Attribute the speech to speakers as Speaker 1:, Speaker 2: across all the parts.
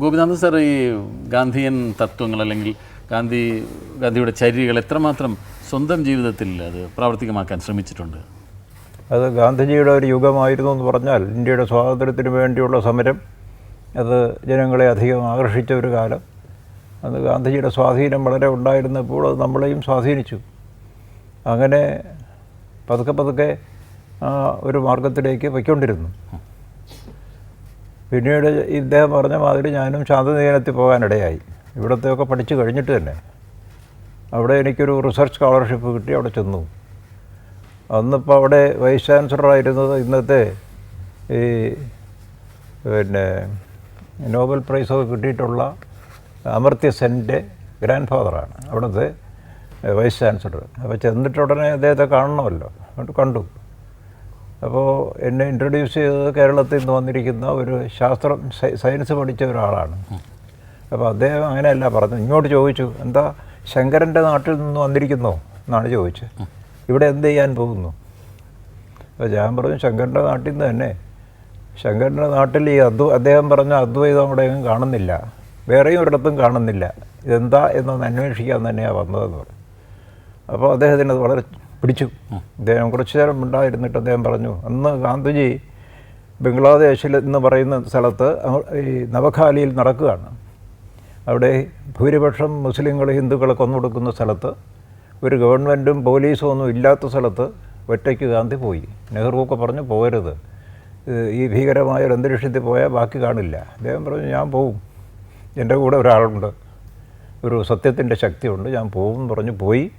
Speaker 1: Gopinathan sir ഈ ഗാന്ധിയൻ തത്വങ്ങൾ അല്ലെങ്കിൽ ഗാന്ധി ഗാന്ധിയുടെ ചര്യകൾ എത്രമാത്രം സ്വന്തം ജീവിതത്തിൽ അത് പ്രാവർത്തികമാക്കാൻ ശ്രമിച്ചിട്ടുണ്ട്?
Speaker 2: അത് ഗാന്ധിജിയുടെ ഒരു യുഗമായിരുന്നു എന്ന് പറഞ്ഞാൽ ഇന്ത്യയുടെ സ്വാതന്ത്ര്യത്തിന് വേണ്ടിയുള്ള സമരം. അത് ജനങ്ങളെ അധികം ആകർഷിച്ച ഒരു കാലം. അത് ഗാന്ധിജിയുടെ സ്വാധീനം വളരെ ഉണ്ടായിരുന്നപ്പോൾ അത് നമ്മളെയും സ്വാധീനിച്ചു. അങ്ങനെ പതുക്കെ പതുക്കെ ഒരു മാർഗത്തിലേക്ക് പൊയ്ക്കൊണ്ടിരുന്നു. പിന്നീട് ഇദ്ദേഹം പറഞ്ഞ മാതിരി ഞാനും ശാന്തനികേതനത്തിൽ പോകാനിടയായി. ഇവിടത്തെയൊക്കെ പഠിച്ചു കഴിഞ്ഞിട്ട് തന്നെ. അവിടെ എനിക്കൊരു റിസർച്ച് സ്കോളർഷിപ്പ് കിട്ടി അവിടെ ചെന്നു. അന്നിപ്പോൾ അവിടെ വൈസ് ചാൻസലറായിരുന്നത് ഇന്നത്തെ ഈ പിന്നെ നോബൽ പ്രൈസൊക്കെ കിട്ടിയിട്ടുള്ള അമർത്യ സെന്റെ ഗ്രാൻഡ് ഫാദറാണ് അവിടുത്തെ വൈസ് ചാൻസലർ. അപ്പോൾ ചെന്നിട്ട് ഉടനെ അദ്ദേഹത്തെ കാണണമല്ലോ. കണ്ടു. അപ്പോൾ എന്നെ ഇൻട്രൊഡ്യൂസ് ചെയ്തത് കേരളത്തിൽ നിന്ന് വന്നിരിക്കുന്ന ഒരു ശാസ്ത്രം സയൻസ് പഠിച്ച ഒരാളാണ്. അപ്പോൾ അദ്ദേഹം അങ്ങനെയല്ല പറഞ്ഞു ഇങ്ങോട്ട് ചോദിച്ചു എന്താ ശങ്കരന്റെ നാട്ടിൽ നിന്ന് വന്നിരിക്കുന്നോ? എന്നാണ് ചോദിച്ചത്. ഇവിടെ എന്ത് ചെയ്യാൻ പോകുന്നു? അപ്പോൾ ഞാൻ പറഞ്ഞു ശങ്കരന്റെ നാട്ടിൽ നിന്ന് തന്നെ. ശങ്കരന്റെ നാട്ടിൽ ഈ അദ്വ അദ്ദേഹം പറഞ്ഞ അദ്വൈതം അവിടെയും കാണുന്നില്ല. വേറെയും ഒരിടത്തും കാണുന്നില്ല. ഇതെന്താ എന്നൊന്ന് അന്വേഷിക്കാൻ തന്നെയാണ് വന്നതെന്ന് പറഞ്ഞു. അപ്പോൾ അദ്ദേഹത്തിന് വളരെ പിടിച്ചു. അദ്ദേഹം കുറച്ചു നേരം ഉണ്ടായിരുന്നിട്ട് അദ്ദേഹം പറഞ്ഞു അന്ന് ഗാന്ധിജി ബംഗ്ലാദേശിൽ എന്ന് പറയുന്ന സ്ഥലത്ത് ഈ നവഖാലിയിൽ നടക്കുകയാണ്. അവിടെ ഭൂരിപക്ഷം മുസ്ലിങ്ങൾ ഹിന്ദുക്കളെ കൊന്നുകൊടുക്കുന്ന സ്ഥലത്ത് ഒരു ഗവൺമെന്റും പോലീസും ഒന്നും ഇല്ലാത്ത സ്ഥലത്ത് ഒറ്റയ്ക്ക് ഗാന്ധി പോയി. നെഹ്റുവൊക്കെ പറഞ്ഞു പോകരുത്. ഈ ഭീകരമായ ഒരു അന്തരീക്ഷത്തിൽ പോയാൽ ബാക്കി കാണില്ല. അദ്ദേഹം പറഞ്ഞു ഞാൻ പോവും. എന്റെ കൂടെ ഒരാളുണ്ട്. ഒരു സത്യത്തിന്റെ ശക്തിയുണ്ട്. ഞാൻ പോകും പറഞ്ഞു പോയി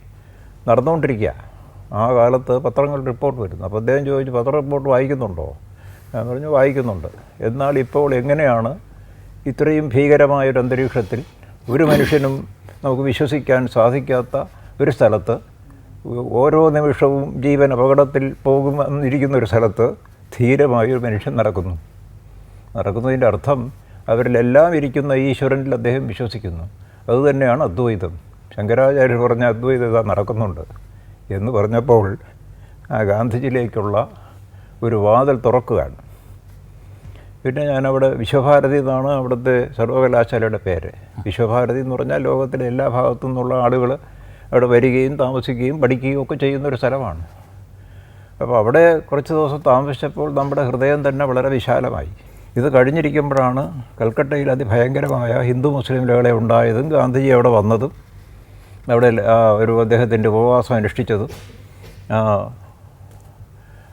Speaker 2: നടന്നുകൊണ്ടിരിക്കുക. ആ കാലത്ത് പത്രങ്ങൾ റിപ്പോർട്ട് വരുന്നു. അപ്പോൾ അദ്ദേഹം ചോദിച്ചു പത്ര റിപ്പോർട്ട് വായിക്കുന്നുണ്ടോ? ഞാൻ പറഞ്ഞു വായിക്കുന്നുണ്ട്. എന്നാൽ ഇപ്പോൾ എങ്ങനെയാണ് ഇത്രയും ഭീകരമായൊരു അന്തരീക്ഷത്തിൽ ഒരു മനുഷ്യനും നമുക്ക് വിശ്വസിക്കാൻ സാധിക്കാത്ത ഒരു സ്ഥലത്ത് ഓരോ നിമിഷവും ജീവൻ അപകടത്തിൽ പോകുമെന്നിരിക്കുന്ന ഒരു സ്ഥലത്ത് ധീരമായി ഒരു മനുഷ്യൻ നടക്കുന്നു. നടക്കുന്നതിന്റെ അർത്ഥം അവരിലെല്ലാം ഇരിക്കുന്ന ഈശ്വരനിൽ അദ്ദേഹം വിശ്വസിക്കുന്നു. അതുതന്നെയാണ് അദ്വൈതം. ശങ്കരാചാര്യർ പറഞ്ഞ അദ്വൈതം നടക്കുന്നുണ്ട്. എന്ന് പറഞ്ഞപ്പോൾ ഗാന്ധിജിയിലേക്കുള്ള ഒരു വാതിൽ തുറക്കുകയാണ്. പിന്നെ ഞാനവിടെ വിശ്വഭാരതി എന്നാണ് അവിടുത്തെ സർവകലാശാലയുടെ പേര്. വിശ്വഭാരതി എന്ന് പറഞ്ഞാൽ ലോകത്തിലെ എല്ലാ ഭാഗത്തു നിന്നുള്ള ആളുകൾ അവിടെ വരികയും താമസിക്കുകയും പഠിക്കുകയും ഒക്കെ ചെയ്യുന്നൊരു സ്ഥലമാണ്. അപ്പോൾ അവിടെ കുറച്ച് ദിവസം താമസിച്ചപ്പോൾ നമ്മുടെ ഹൃദയം തന്നെ വളരെ വിശാലമായി. ഇത് കഴിഞ്ഞിരിക്കുമ്പോഴാണ് കൽക്കട്ടയിൽ അതിഭയങ്കരമായ ഹിന്ദു മുസ്ലിം ലഹള ഉണ്ടായതും ഗാന്ധിജി അവിടെ വന്നതും അവിടെ ഒരു അദ്ദേഹത്തിന്റെ ഉപവാസം അനുഷ്ഠിച്ചത്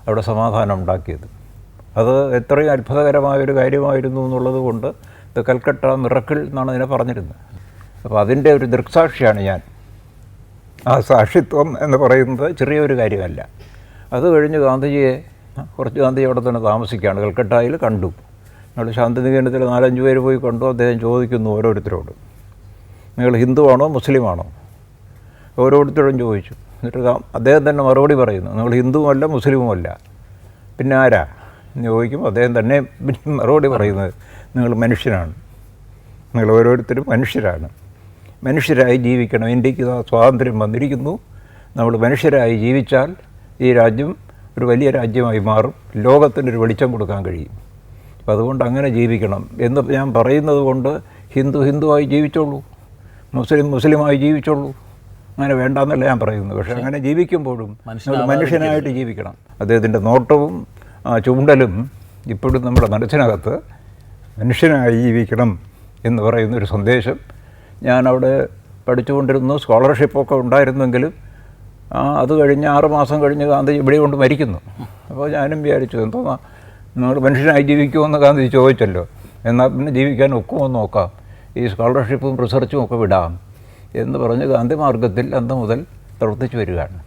Speaker 2: അവിടെ സമാധാനം ഉണ്ടാക്കിയത്. അത് എത്രയും അത്ഭുതകരമായ ഒരു കാര്യമായിരുന്നു എന്നുള്ളത് കൊണ്ട് ഇത് കൽക്കട്ട മിറക്കിൾ എന്നാണ് അതിനെ പറഞ്ഞിരുന്നത്. അപ്പോൾ അതിന്റെ ഒരു ദൃക്സാക്ഷിയാണ് ഞാൻ. ആ സാക്ഷിത്വം എന്ന് പറയുന്നത് ചെറിയൊരു കാര്യമല്ല. അത് കഴിഞ്ഞ് ഗാന്ധിജിയെ കുറച്ച് ഗാന്ധി അവിടെ തന്നെ താമസിക്കുകയാണ്. കൽക്കട്ടയിൽ കണ്ടു. ഞങ്ങൾ ശാന്തിനികേണ്ടത്തിൽ നാലഞ്ച് പേര് പോയി കണ്ടു. അദ്ദേഹം ചോദിക്കുന്നു ഓരോരുത്തരോട്. നിങ്ങൾ ഹിന്ദുവാണോ മുസ്ലിമാണോ? ഓരോരുത്തരോടും ചോദിച്ചു. എന്നിട്ട് അദ്ദേഹം തന്നെ മറുപടി പറയുന്നു. നിങ്ങൾ ഹിന്ദുവല്ല മുസ്ലിമുമല്ല. പിന്നെ ആരാ? എന്ന് ചോദിക്കുമ്പോൾ അദ്ദേഹം തന്നെ മറുപടി പറയുന്നത് നിങ്ങൾ മനുഷ്യനാണ് നിങ്ങൾ ഓരോരുത്തരും മനുഷ്യരാണ്. മനുഷ്യരായി ജീവിക്കണം. ഇന്ത്യയ്ക്ക് സ്വാതന്ത്ര്യം വന്നിരിക്കുന്നു. നമ്മൾ മനുഷ്യരായി ജീവിച്ചാൽ ഈ രാജ്യം ഒരു വലിയ രാജ്യമായി മാറും. ലോകത്തിനൊരു വെളിച്ചം കൊടുക്കാൻ കഴിയും. അപ്പം അതുകൊണ്ട് അങ്ങനെ ജീവിക്കണം. എന്ന് ഞാൻ പറയുന്നത് കൊണ്ട് ഹിന്ദു ഹിന്ദുവായി ജീവിച്ചോളൂ. മുസ്ലിം മുസ്ലിമായി ജീവിച്ചോളൂ. അങ്ങനെ വേണ്ടെന്നല്ല ഞാൻ പറയുന്നത്. പക്ഷേ അങ്ങനെ ജീവിക്കുമ്പോഴും മനുഷ്യനായിട്ട് ജീവിക്കണം. അദ്ദേഹത്തിന്റെ നോട്ടവും ചൂണ്ടലും ഇപ്പോഴും നമ്മുടെ മനസ്സിനകത്ത് മനുഷ്യനായി ജീവിക്കണം എന്ന് പറയുന്ന ഒരു സന്ദേശം ഞാൻ അവിടെ പഠിച്ചുകൊണ്ടിരുന്നു സ്കോളർഷിപ്പൊക്കെ ഉണ്ടായിരുന്നെങ്കിലും അത് കഴിഞ്ഞ് ആറുമാസം കഴിഞ്ഞ് ഗാന്ധി ഇവിടെ കൊണ്ട് മരിക്കുന്നു. അപ്പോൾ ഞാനും വിചാരിച്ചു എന്തോ നിങ്ങൾ മനുഷ്യനായി ജീവിക്കുമെന്ന് ഗാന്ധി ചോദിച്ചല്ലോ. എന്നാൽ പിന്നെ ജീവിക്കാൻ ഒക്കുമെന്ന് നോക്കാം. ഈ സ്കോളർഷിപ്പും റിസർച്ചും ഒക്കെ വിടാം. എന്ന് പറഞ്ഞ് ഗാന്ധി മാർഗത്തിൽ അന്ന് മുതൽ പ്രവർത്തിച്ചു വരികയാണ്.